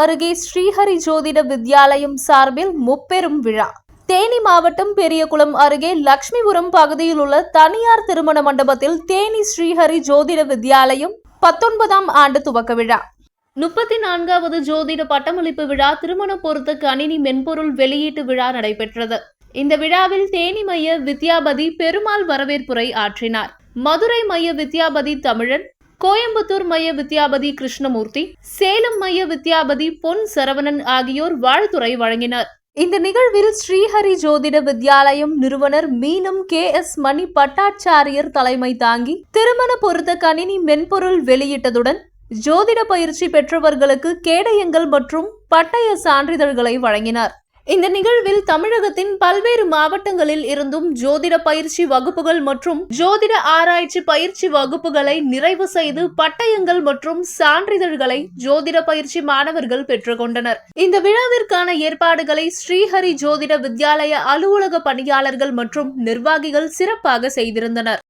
அருகே ஸ்ரீஹரி ஜோதிட வித்யாலயம் சார்பில் முப்பெரும் விழா. தேனி மாவட்டம் பெரியகுளம் அருகே லட்சுமிபுரம் பகுதியில் உள்ள தனியார் திருமண மண்டபத்தில் தேனி ஸ்ரீஹரி ஜோதிட வித்யாலயம் பத்தொன்பதாம் ஆண்டு துவக்க விழா. முப்பத்தி நான்காவது ஜோதிட பட்டமளிப்பு விழா திருமண பொருத்த கணினி மென்பொருள் வெளியீட்டு விழா நடைபெற்றது. இந்த விழாவில் தேனி மைய வித்யாபதி பெருமாள் வரவேற்புரை ஆற்றினார். மதுரை மைய வித்யாபதி தமிழன் கோயம்புத்தூர் மைய வித்யாபதி கிருஷ்ணமூர்த்தி சேலம் மைய வித்யாபதி பொன் சரவணன் ஆகியோர் வாழ்த்துறை வழங்கினர். இந்த நிகழ்வில் ஸ்ரீஹரி ஜோதிட வித்யாலயம் நிறுவனர் மீனம் கே எஸ் மணி பட்டாச்சாரியர் தலைமை தாங்கி திருமண பொருத்த கணினி மென்பொருள் வெளியிட்டதுடன் ஜோதிட பயிற்சி பெற்றவர்களுக்கு கேடயங்கள் மற்றும் பட்டய சான்றிதழ்களை வழங்கினார். இந்த நிகழ்வில் தமிழகத்தின் பல்வேறு மாவட்டங்களில் இருந்தும் ஜோதிட பயிற்சி வகுப்புகள் மற்றும் ஜோதிட ஆராய்ச்சி பயிற்சி வகுப்புகளை நிறைவு செய்து பட்டயங்கள் மற்றும் சான்றிதழ்களை ஜோதிட பயிற்சி மாணவர்கள் பெற்றுக்கொண்டனர். இந்த விழாவிற்கான ஏற்பாடுகளை ஸ்ரீஹரி ஜோதிட வித்யாலய அலுவலக பணியாளர்கள் மற்றும் நிர்வாகிகள் சிறப்பாக செய்திருந்தனர்.